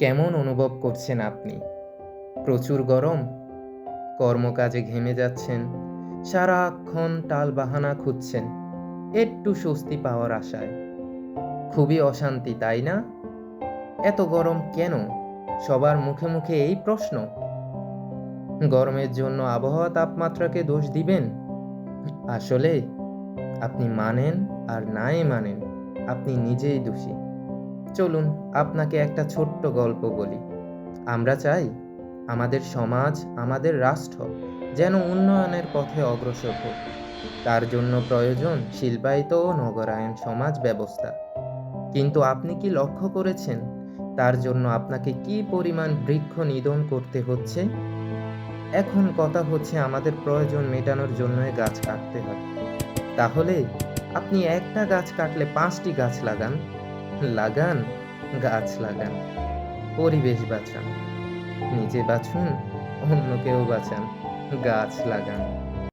কেমন অনুভব করছেন আপনি? প্রচুর গরম? কর্মকাজে ঘেমে যাচ্ছেন? সারাক্ষণ টাল বাহানা খুঁজছেন? একটু স্বস্তি পাওয়ার আশায়। খুবই অশান্তি, তাই না? এত গরম কেন? সবার মুখে মুখে এই প্রশ্ন। গরমের জন্য আবহাওয়া তাপমাত্রাকে দোষ দিবেন? আসলে আপনি মানেন আর নাই মানেন, আপনি নিজেই দোষী। চলুন আপনাকে একটা ছোট্ট গল্প বলি। আমরা চাই আমাদের সমাজ আমাদের রাষ্ট্র যেন উন্নয়নের পথে অগ্রসর হোক। তার জন্য প্রয়োজন শিল্পায়িত ও নগরায়ণ সমাজ ব্যবস্থা। কিন্তু আপনি কি লক্ষ্য করেছেন তার জন্য আপনাকে কি পরিমাণ বৃক্ষ নিধন করতে হচ্ছে? এখন কথা হচ্ছে আমাদের প্রয়োজন মেটানোর জন্যই গাছ কাটতে হয়। তাহলে আপনি একটা গাছ কাটলে পাঁচটি গাছ লাগান। লাগান গাছ লাগান পরিবেশ বাঁচান। নিজে বাঁচুন অন্যকেও বাঁচান গাছ লাগান।